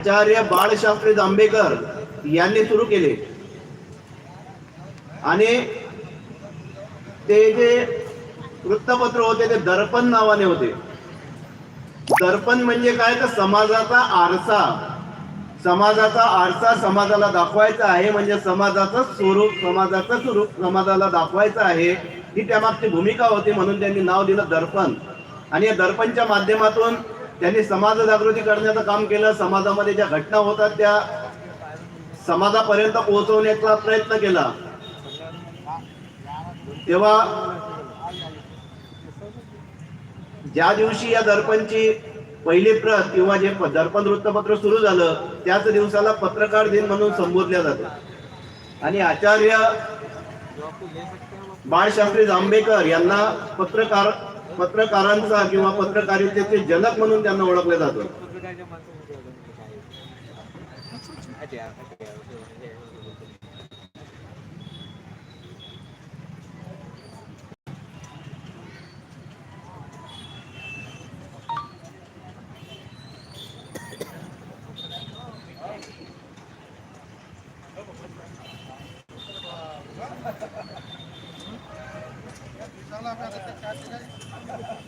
आचार्य बाळशास्त्री जांभेकर यांनी सुरू केले. आणि ते जे वृत्तपत्र होते ते दर्पण नावाने होते. दर्पण म्हणजे काय? तर समाजाचा आरसा. समाजाचा आरसा समाजाला दाखवायचा आहे म्हणजे समाजाचं स्वरूप समाजाचं स्वरूप समाजाला दाखवायचं आहे ही त्यामागची भूमिका होती म्हणून त्यांनी नाव दिलं दर्पण. आणि या दर्पणच्या माध्यमातून त्यांनी समाज जागृती करण्याचं काम केलं. समाजामध्ये ज्या घटना होतात त्या समाजापर्यंत पोहोचवण्याचा प्रयत्न केला. तेव्हा ज्या दिवशी या दर्पणची पहिली प्रत किंवा जे प- दर्पण वृत्तपत्र सुरू झालं त्याच दिवसाला पत्रकार दिन म्हणून संबोधल्या जातं. आणि आचार्य बाळशास्त्री जांभेकर यांना पत्रकार पत्रकारांचा किंवा पत्रकारितेचे जनक म्हणून त्यांना ओळखलं जातं you. Thank you.